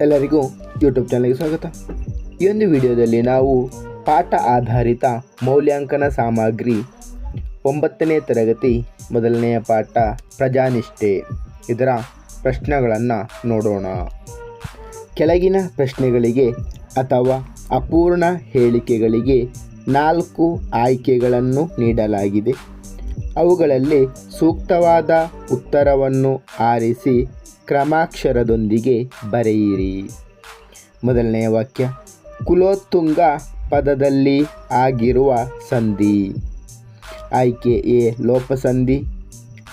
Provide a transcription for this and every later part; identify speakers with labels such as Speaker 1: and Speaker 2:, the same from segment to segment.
Speaker 1: ಎಲ್ಲರಿಗೂ ಯೂಟ್ಯೂಬ್ ಚಾನಲ್ಗೆ ಸ್ವಾಗತ. ಈ ಒಂದು ವಿಡಿಯೋದಲ್ಲಿ ನಾವು ಪಾಠ ಆಧಾರಿತ ಮೌಲ್ಯಾಂಕನ ಸಾಮಗ್ರಿ ಒಂಬತ್ತನೇ ತರಗತಿ ಮೊದಲನೆಯ ಪಾಠ ಪ್ರಜಾನಿಷ್ಠೆ ಇದರ ಪ್ರಶ್ನೆಗಳನ್ನು ನೋಡೋಣ. ಕೆಳಗಿನ ಪ್ರಶ್ನೆಗಳಿಗೆ ಅಥವಾ ಅಪೂರ್ಣ ಹೇಳಿಕೆಗಳಿಗೆ ನಾಲ್ಕು ಆಯ್ಕೆಗಳನ್ನು ನೀಡಲಾಗಿದೆ. ಅವುಗಳಲ್ಲಿ ಸೂಕ್ತವಾದ ಉತ್ತರವನ್ನು ಆರಿಸಿ ಕ್ರಮಾಕ್ಷರದೊಂದಿಗೆ ಬರೆಯಿರಿ. ಮೊದಲನೆಯ ವಾಕ್ಯ, ಕುಲೋತ್ತುಂಗ ಪದದಲ್ಲಿ ಆಗಿರುವ ಸಂಧಿ. ಆಯ್ಕೆ ಎ, ಲೋಪಸಂಧಿ.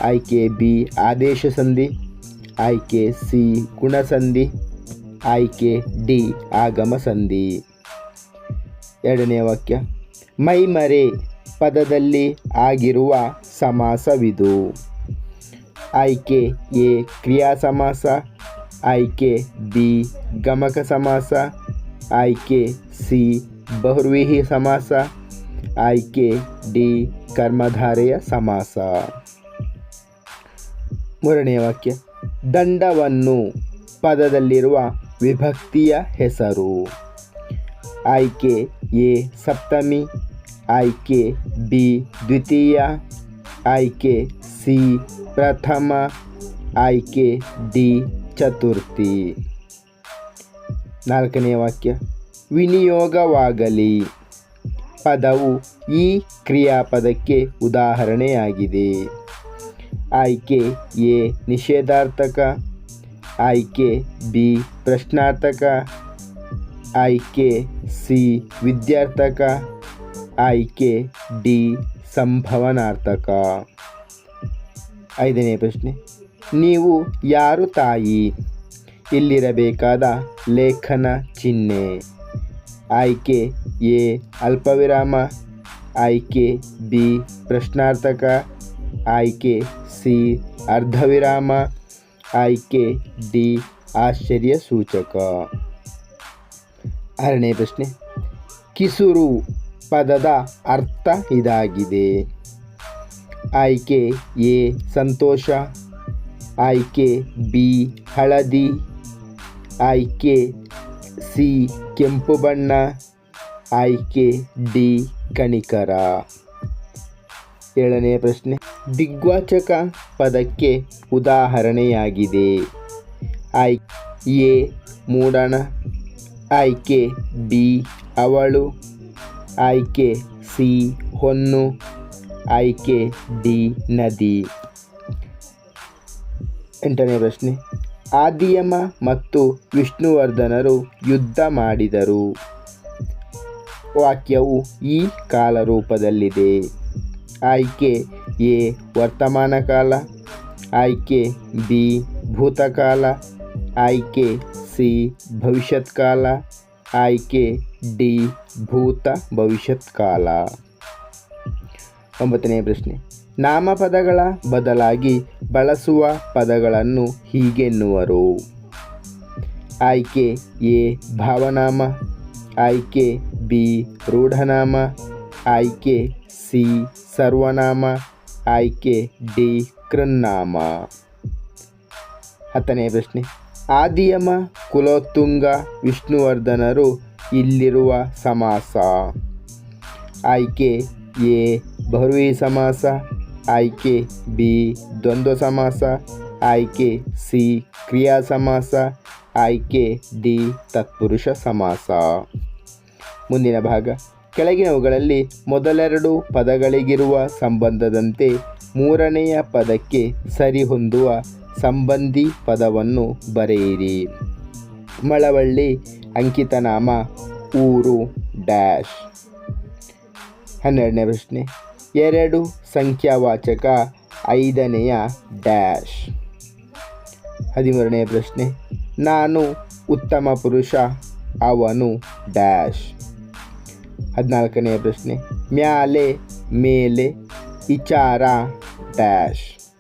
Speaker 1: ಆಯ್ಕೆ ಬಿ ಆದೇಶ ಸಂಧಿ ಆಯ್ಕೆ ಸಿ, ಗುಣಸಂಧಿ. ಆಯ್ಕೆ ಡಿ ಆಗಮ ಸಂಧಿ ಎರಡನೇ ವಾಕ್ಯ, ಮೈಮರೆ ಪದದಲ್ಲಿ ಆಗಿರುವ ಸಮಾಸವಿದು. ಆಯ್ಕೆ ಎ ಕ್ರಿಯಾ ಸಮಾಸ ಆಯ್ಕೆ ಬಿ ಗಮಕ ಸಮಾಸ ಆಯ್ಕೆ ಸಿ ಬಹುರ್ವಿಹಿ ಸಮಾಸ ಆಯ್ಕೆ ಡಿ ಕರ್ಮಧಾರೆಯ ಸಮಾಸ ಮೂರನೆಯ ವಾಕ್ಯ. ದಂಡವನ್ನು ಪದದಲ್ಲಿರುವ ವಿಭಕ್ತಿಯ ಹೆಸರು. ಆಯ್ಕೆ ಎ ಸಪ್ತಮಿ. ಆಯ್ಕೆ ಬಿ ದ್ವಿತೀಯ. ಆಯ್ಕೆ ಸಿ ಪ್ರಥಮ ಆಯ್ಕೆ ಡಿ ಚತುರ್ಥಿ. ನಾಲ್ಕನೆಯ ವಾಕ್ಯ. ವಿನಿಯೋಗವಾಗಲಿ. ಪದವು ಈ ಕ್ರಿಯಾಪದಕ್ಕೆ ಉದಾಹರಣೆಯಾಗಿದೆ. ಆಯ್ಕೆ ಎ ನಿಷೇಧಾರ್ಥಕ. ಆಯ್ಕೆ ಬಿ ಪ್ರಶ್ನಾರ್ಥಕ. ಆಯ್ಕೆ ಸಿ ವಿದ್ಯಾರ್ಥಕ. ಆಯ್ಕೆ ಡಿ ಸಂಭವನಾರ್ಥಕ. ಐದನೇ ಪ್ರಶ್ನೆ. ನೀವು ಯಾರು ತಾಯಿ? ಇಲ್ಲಿರಬೇಕಾದ ಲೇಖನ ಚಿಹ್ನೆ. ಆಯ್ಕೆ ಎ, ಅಲ್ಪವಿರಾಮ. ಆಯ್ಕೆ ಬಿ, ಪ್ರಶ್ನಾರ್ಥಕ. ಆಯ್ಕೆ ಸಿ, ಅರ್ಧವಿರಾಮ. ಆಯ್ಕೆ ಡಿ, ಆಶ್ಚರ್ಯ ಸೂಚಕ. ಆರನೇ ಪ್ರಶ್ನೆ. ಕಿಸುರು ಪದದ ಅರ್ಥ ಇದಾಗಿದೆ. ಆಯ್ಕೆ ಎ, ಸಂತೋಷ. ಆಯ್ಕೆ ಬಿ, ಹಳದಿ. ಆಯ್ಕೆ ಸಿ, ಕೆಂಪು ಬಣ್ಣ. ಆಯ್ಕೆ ಡಿ, ಕಣಿಕರ. ಏಳನೇ ಪ್ರಶ್ನೆ. ದಿಗ್ವಾಚಕ ಪದಕ್ಕೆ ಉದಾಹರಣೆಯಾಗಿದೆ. ಆಯ್ ಎ, ಮೂಡಣ. ಆಯ್ಕೆ ಬಿ, ಅವಳು. ಆಯ್ಕೆ ಸಿ, ಹೊನ್ನು. ಆಯ್ಕೆ ಡಿ ನದಿ ಎಂಟನೇ ಪ್ರಶ್ನೆ. ಆದಿಯಮ ಮತ್ತು ವಿಷ್ಣುವರ್ಧನರು ಯುದ್ಧ ಮಾಡಿದರು. ವಾಕ್ಯವು ಈ ಕಾಲರೂಪದಲ್ಲಿದೆ. ಆಯ್ಕೆ ಎ, ವರ್ತಮಾನ ಕಾಲ. ಆಯ್ಕೆ ಬಿ, ಭೂತಕಾಲ. ಆಯ್ಕೆ ಸಿ ಭವಿಷ್ಯತ್ ಕಾಲ ಆಯ್ಕೆ ಡಿ, ಭೂತ ಭವಿಷ್ಯತ್ ಕಾಲ ಒಂಬತ್ತನೇ ಪ್ರಶ್ನೆ. ನಾಮಪದಗಳ ಬದಲಾಗಿ ಬಳಸುವ ಪದಗಳನ್ನು ಹೀಗೆನ್ನುವರು. ಆಯ್ಕೆ ಎ, ಭಾವನಾಮ, ಆಯ್ಕೆ ಬಿ, ರೂಢನಾಮ, ಆಯ್ಕೆ ಸಿ, ಸರ್ವನಾಮ, ಆಯ್ಕೆ ಡಿ, ಕೃನ್ನಾಮ. ಹತ್ತನೇ ಪ್ರಶ್ನೆ. ಆದಿಯಮ, ಕುಲೋತ್ತುಂಗ, ವಿಷ್ಣುವರ್ಧನರು ಇಲ್ಲಿರುವ ಸಮಾಸ. ಆಯ್ಕೆ ಎ ಬಹುರ್ವಿ ಸಮಾಸ, ಆಯ್ಕೆ ಬಿ ದ್ವಂದ್ವ ಸಮಾಸ, ಆಯ್ಕೆ ಸಿ ಕ್ರಿಯಾ ಸಮಾಸ, ಆಯ್ಕೆ ಡಿ ತತ್ಪುರುಷ ಸಮಾಸ. ಮುಂದಿನ ಭಾಗ. ಕೆಳಗಿನವುಗಳಲ್ಲಿ ಮೊದಲೆರಡು ಪದಗಳಿಗಿರುವ ಸಂಬಂಧದಂತೆ ಮೂರನೆಯ ಪದಕ್ಕೆ ಸರಿಹೊಂದುವ ಸಂಬಂಧಿ ಪದವನ್ನು ಬರೆಯಿರಿ. ಮಳವಳ್ಳಿ, ಅಂಕಿತನಾಮ, ಊರು, ಡ್ಯಾಶ್. ಹನ್ನೆರಡನೇ ಪ್ರಶ್ನೆ. ಎರಡು ಸಂಖ್ಯಾವಾಚಕ. ಐದನೆಯ ಡ್ಯಾಶ್. ಹದಿಮೂರನೇ ಪ್ರಶ್ನೆ. ನಾನು ಉತ್ತಮ ಪುರುಷ, ಅವನು ಡ್ಯಾಶ್. ಹದಿನಾಲ್ಕನೆಯ ಪ್ರಶ್ನೆ. ಮ್ಯಾಲೆ ಮೇಲೆ ಇಚಾರ ಡ್ಯಾಶ್.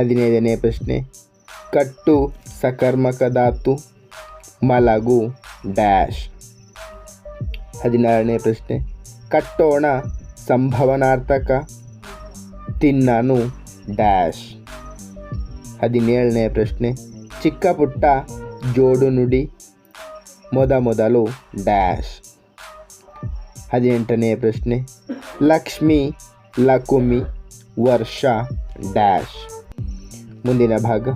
Speaker 1: ಹದಿನೈದನೇ ಪ್ರಶ್ನೆ. ಕಟ್ಟು ಸಕರ್ಮಕ ಧಾತು, ಮಲಗು ಡ್ಯಾಶ್. ಹದಿನಾರನೇ ಪ್ರಶ್ನೆ. ಕಟ್ಟೋಣ ಸಂಭವನಾರ್ಥಕ ತಿನ್ನನು ಡ್ಯಾಶ್. ಹದಿನೇಳನೇ ಪ್ರಶ್ನೆ. ಚಿಕ್ಕ ಪುಟ್ಟ ಜೋಡು ನುಡಿ ಮೊದಮೊದಲು ಡ್ಯಾಶ್. ಹದಿನೆಂಟನೆಯ ಪ್ರಶ್ನೆ. ಲಕ್ಷ್ಮಿ ಲಕುಮಿ ವರ್ಷ ಡ್ಯಾಶ್. ಮುಂದಿನ ಭಾಗ.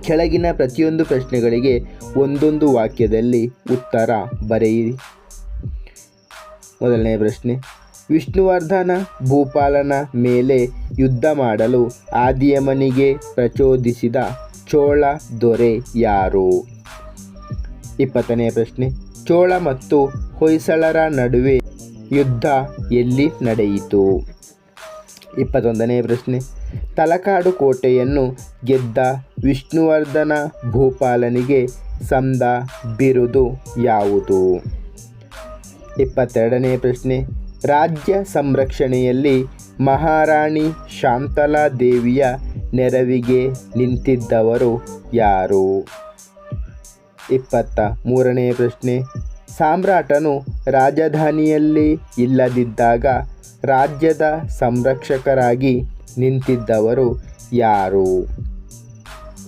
Speaker 1: ಕೆಳಗಿನ ಪ್ರತಿಯೊಂದು ಪ್ರಶ್ನೆಗಳಿಗೆ ಒಂದೊಂದು ವಾಕ್ಯದಲ್ಲಿ ಉತ್ತರ ಬರೆಯಿರಿ. ಮೊದಲನೇ ಪ್ರಶ್ನೆ. ವಿಷ್ಣುವರ್ಧನ ಭೂಪಾಲನ ಮೇಲೆ ಯುದ್ಧ ಮಾಡಲು ಆದಿಯಮನಿಗೆ ಪ್ರಚೋದಿಸಿದ ಚೋಳ ದೊರೆ ಯಾರು? ಇಪ್ಪತ್ತನೇ ಪ್ರಶ್ನೆ. ಚೋಳ ಮತ್ತು ಹೊಯ್ಸಳರ ನಡುವೆ ಯುದ್ಧ ಎಲ್ಲಿ ನಡೆಯಿತು? ಇಪ್ಪತ್ತೊಂದನೇ ಪ್ರಶ್ನೆ. ತಲಕಾಡು ಕೋಟೆಯನ್ನು ಗೆದ್ದ ವಿಷ್ಣುವರ್ಧನ ಭೂಪಾಲನಿಗೆ ಸಂದ ಬಿರುದು ಯಾವುದು? ಇಪ್ಪತ್ತೆರಡನೇ ಪ್ರಶ್ನೆ. ರಾಜ್ಯ ಸಂರಕ್ಷಣೆಯಲ್ಲಿ ಮಹಾರಾಣಿ ಶಾಂತಲಾ ದೇವಿಯ ನೆರವಿಗೆ ನಿಂತಿದ್ದವರು ಯಾರು? ಇಪ್ಪತ್ತ ಮೂರನೇ ಪ್ರಶ್ನೆ. ಸಾಮ್ರಾಟನು ರಾಜಧಾನಿಯಲ್ಲಿ ಇಲ್ಲದಿದ್ದಾಗ ರಾಜ್ಯದ ಸಂರಕ್ಷಕರಾಗಿ ನಿಂತಿದ್ದವರು ಯಾರು?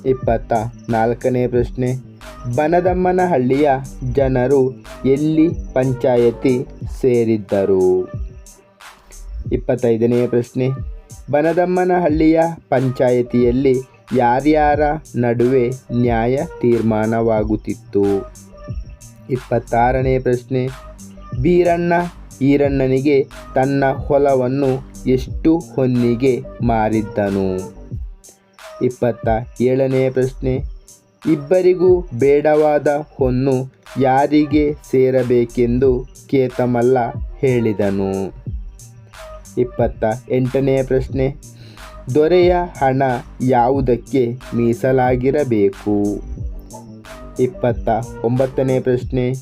Speaker 1: ಇಪ್ಪತ್ತ ನಾಲ್ಕನೇ ಪ್ರಶ್ನೆ. ಬನದಮ್ಮನಹಳ್ಳಿಯ ಜನರು ಎಲ್ಲಿ ಪಂಚಾಯತಿ? ಸೇರಿದ್ದರು. ಇಪ್ಪತ್ತೈದನೆಯ ಪ್ರಶ್ನೆ. ಬನದಮ್ಮನಹಳ್ಳಿಯ ಪಂಚಾಯತಿಯಲ್ಲಿ ಯಾರ್ಯಾರ ನಡುವೆ ನ್ಯಾಯ ತೀರ್ಮಾನವಾಗುತ್ತಿತ್ತು? ಇಪ್ಪತ್ತಾರನೇ ಪ್ರಶ್ನೆ. ಬೀರಣ್ಣ ಈರಣ್ಣನಿಗೆ ತನ್ನ ಹೊಲವನ್ನು ಎಷ್ಟು ಹೊನ್ನಿಗೆ ಮಾರಿದ್ದನು? ಇಪ್ಪತ್ತ ಏಳನೇ ಪ್ರಶ್ನೆ. ಇಬ್ಬರಿಗೂ ಬೇಡವಾದ ಹೊನ್ನು ಯಾರಿಗೆ ಸೇರಬೇಕೆಂದು ಕೇತಮಲ್ಲ ಹೇಳಿದನು. ಇಪ್ಪತ್ತ ಎಂಟನೆಯ ಪ್ರಶ್ನೆ, ದೊರೆಯ ಹಣ ಯಾವುದಕ್ಕೆ ಮೀಸಲಾಗಿರಬೇಕು? ಇಪ್ಪತ್ತ ಒಂಬತ್ತನೇ ಪ್ರಶ್ನೆ,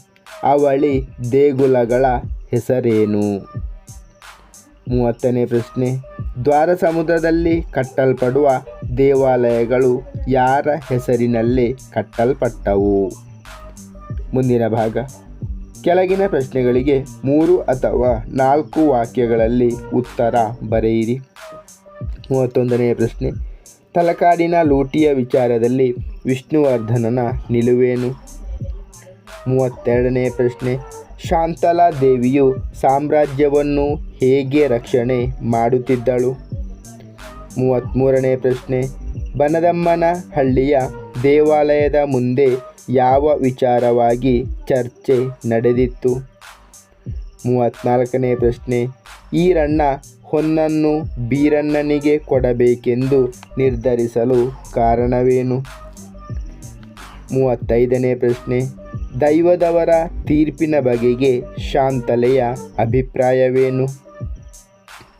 Speaker 1: ಅವಳಿ ದೇಗುಲಗಳ ಹೆಸರೇನು? ಮೂವತ್ತನೇ ಪ್ರಶ್ನೆ ದ್ವಾರ ಸಮುದ್ರದಲ್ಲಿ ಕಟ್ಟಲ್ಪಡುವ ದೇವಾಲಯಗಳು ಯಾರ ಹೆಸರಿನಲ್ಲಿ ಕಟ್ಟಲ್ಪಟ್ಟವು? ಮುಂದಿನ ಭಾಗ ಕೆಳಗಿನ ಪ್ರಶ್ನೆಗಳಿಗೆ ಮೂರು ಅಥವಾ ನಾಲ್ಕು ವಾಕ್ಯಗಳಲ್ಲಿ ಉತ್ತರ ಬರೆಯಿರಿ. ಮೂವತ್ತೊಂದನೆಯ ಪ್ರಶ್ನೆ. ತಲಕಾಡಿನ ಲೂಟಿಯ ವಿಚಾರದಲ್ಲಿ ವಿಷ್ಣುವರ್ಧನನ ನಿಲುವೇನು? ಮೂವತ್ತೆರಡನೇ ಪ್ರಶ್ನೆ. ಶಾಂತಲಾ ದೇವಿಯು ಸಾಮ್ರಾಜ್ಯವನ್ನು ಹೇಗೆ ರಕ್ಷಣೆ ಮಾಡುತ್ತಿದ್ದಳು? ಮೂವತ್ತ್ಮೂರನೇ ಪ್ರಶ್ನೆ. ಬನದಮ್ಮನ ಹಳ್ಳಿಯ ದೇವಾಲಯದ ಮುಂದೆ ಯಾವ ವಿಚಾರವಾಗಿ ಚರ್ಚೆ ನಡೆದಿತ್ತು? ಮೂವತ್ತ್ನಾಲ್ಕನೇ ಪ್ರಶ್ನೆ. ಈರಣ್ಣ ಹೊನ್ನನ್ನು ಬೀರಣ್ಣನಿಗೆ ಕೊಡಬೇಕೆಂದು ನಿರ್ಧರಿಸಲು ಕಾರಣವೇನು? ಮೂವತ್ತೈದನೇ ಪ್ರಶ್ನೆ. ದೈವದವರ ತೀರ್ಪಿನ ಬಗೆಗೆ ಶಾಂತಲೆಯ ಅಭಿಪ್ರಾಯವೇನು?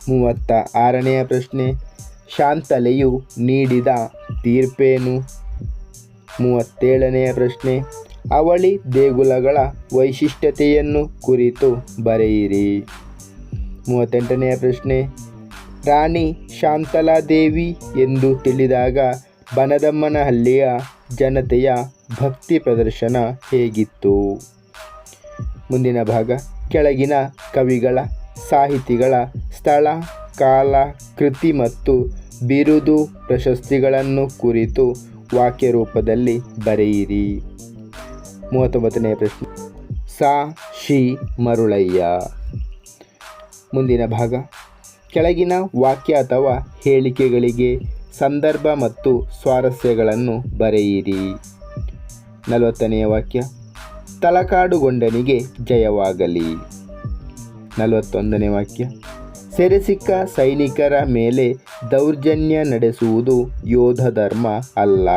Speaker 1: ಮೂವತ್ತ ಆರನೆಯ ಪ್ರಶ್ನೆ. ಶಾಂತಲೆಯು ನೀಡಿದ ತೀರ್ಪೇನು? ಮೂವತ್ತೇಳನೆಯ ಪ್ರಶ್ನೆ. ಅವಳಿ ದೇಗುಲಗಳ ವೈಶಿಷ್ಟ್ಯತೆಯನ್ನು ಕುರಿತು ಬರೆಯಿರಿ. ಮೂವತ್ತೆಂಟನೆಯ ಪ್ರಶ್ನೆ. ರಾಣಿ ಶಾಂತಲಾದೇವಿ ಎಂದು ತಿಳಿದಾಗ ಬನದಮ್ಮನಹಳ್ಳಿಯ ಜನತೆಯ ಭಕ್ತಿ ಪ್ರದರ್ಶನ ಹೇಗಿತ್ತು? ಮುಂದಿನ ಭಾಗ. ಕೆಳಗಿನ ಕವಿಗಳ ಸಾಹಿತಿಗಳ ಸ್ಥಳ, ಕಾಲ, ಕೃತಿ ಮತ್ತು ಬಿರುದು ಪ್ರಶಸ್ತಿಗಳನ್ನು ಕುರಿತು ವಾಕ್ಯ ರೂಪದಲ್ಲಿ ಬರೆಯಿರಿ. ಮೂವತ್ತೊಂಬತ್ತನೇ ಪ್ರಶ್ನೆ. ಸಾ, ಶಿ, ಮರುಳಯ್ಯ. ಮುಂದಿನ ಭಾಗ. ಕೆಳಗಿನ ವಾಕ್ಯ ಅಥವಾ ಹೇಳಿಕೆಗಳಿಗೆ ಸಂದರ್ಭ ಮತ್ತು ಸ್ವಾರಸ್ಯಗಳನ್ನು ಬರೆಯಿರಿ. ನಲವತ್ತನೆಯ ವಾಕ್ಯ. ತಲಕಾಡುಗೊಂಡನಿಗೆ ಜಯವಾಗಲಿ. ನಲವತ್ತೊಂದನೇ ವಾಕ್ಯ. ಸೆರೆಸಿಕ್ಕ ಸೈನಿಕರ ಮೇಲೆ ದೌರ್ಜನ್ಯ ನಡೆಸುವುದು ಯೋಧ ಧರ್ಮ ಅಲ್ಲ.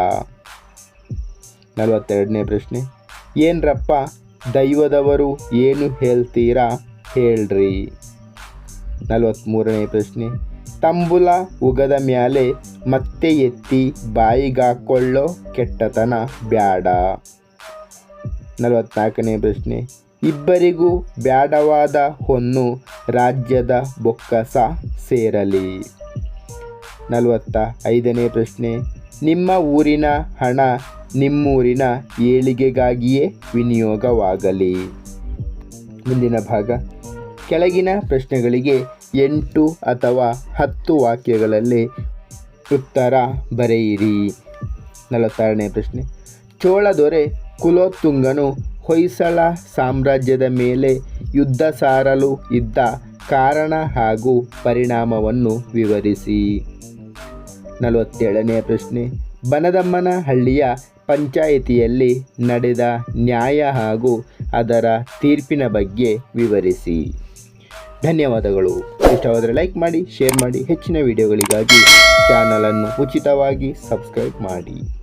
Speaker 1: ನಲವತ್ತೆರಡನೇ ಪ್ರಶ್ನೆ. ಏನ್ರಪ್ಪ, ದೈವದವರು ಏನು ಹೇಳ್ತೀರಾ? ಹೇಳ್ರಿ. ನಲವತ್ತ್ಮೂರನೇ ಪ್ರಶ್ನೆ. ತಂಬುಲ ಉಗದ ಮ್ಯಾಲೆ ಮತ್ತೆ ಎತ್ತಿ ಬಾಯಿಗಾಕೊಳ್ಳೋ ಕೆಟ್ಟತನ ಬ್ಯಾಡ. ನಲವತ್ನಾಲ್ಕನೇ ಪ್ರಶ್ನೆ. ಇಬ್ಬರಿಗೂ ಬ್ಯಾಡವಾದ ಹೊನ್ನು ರಾಜ್ಯದ ಬೊಕ್ಕಸ ಸೇರಲಿ. ನಲವತ್ತ ಐದನೇ ಪ್ರಶ್ನೆ, ನಿಮ್ಮ ಊರಿನ ಹಣ ನಿಮ್ಮೂರಿನ ಏಳಿಗೆಗಾಗಿಯೇ ವಿನಿಯೋಗವಾಗಲಿ. ಮುಂದಿನ ಭಾಗ, ಕೆಳಗಿನ ಪ್ರಶ್ನೆಗಳಿಗೆ ಎಂಟು ಅಥವಾ ಹತ್ತು ವಾಕ್ಯಗಳಲ್ಲಿ ಉತ್ತರ ಬರೆಯಿರಿ. ನಲವತ್ತಾರನೇ ಪ್ರಶ್ನೆ, ಚೋಳ ದೊರೆ ಕುಲೋತ್ತುಂಗನು ಹೊಯ್ಸಳ ಸಾಮ್ರಾಜ್ಯದ ಮೇಲೆ ಯುದ್ಧ ಸಾರಲು ಇದ್ದ ಕಾರಣ ಹಾಗೂ ಪರಿಣಾಮವನ್ನು ವಿವರಿಸಿ. ನಲವತ್ತೇಳನೆಯ ಪ್ರಶ್ನೆ. ಬನದಮ್ಮನಹಳ್ಳಿಯ ಪಂಚಾಯಿತಿಯಲ್ಲಿ ನಡೆದ ನ್ಯಾಯ ಹಾಗೂ ಅದರ ತೀರ್ಪಿನ ಬಗ್ಗೆ ವಿವರಿಸಿ. ಧನ್ಯವಾದಗಳು. ಇಷ್ಟವಾದರೆ ಲೈಕ್ ಮಾಡಿ, ಶೇರ್ ಮಾಡಿ. ಹೆಚ್ಚಿನ ವಿಡಿಯೋಗಳಿಗಾಗಿ ಚಾನಲನ್ನು ಉಚಿತವಾಗಿ ಸಬ್ಸ್ಕ್ರೈಬ್ ಮಾಡಿ.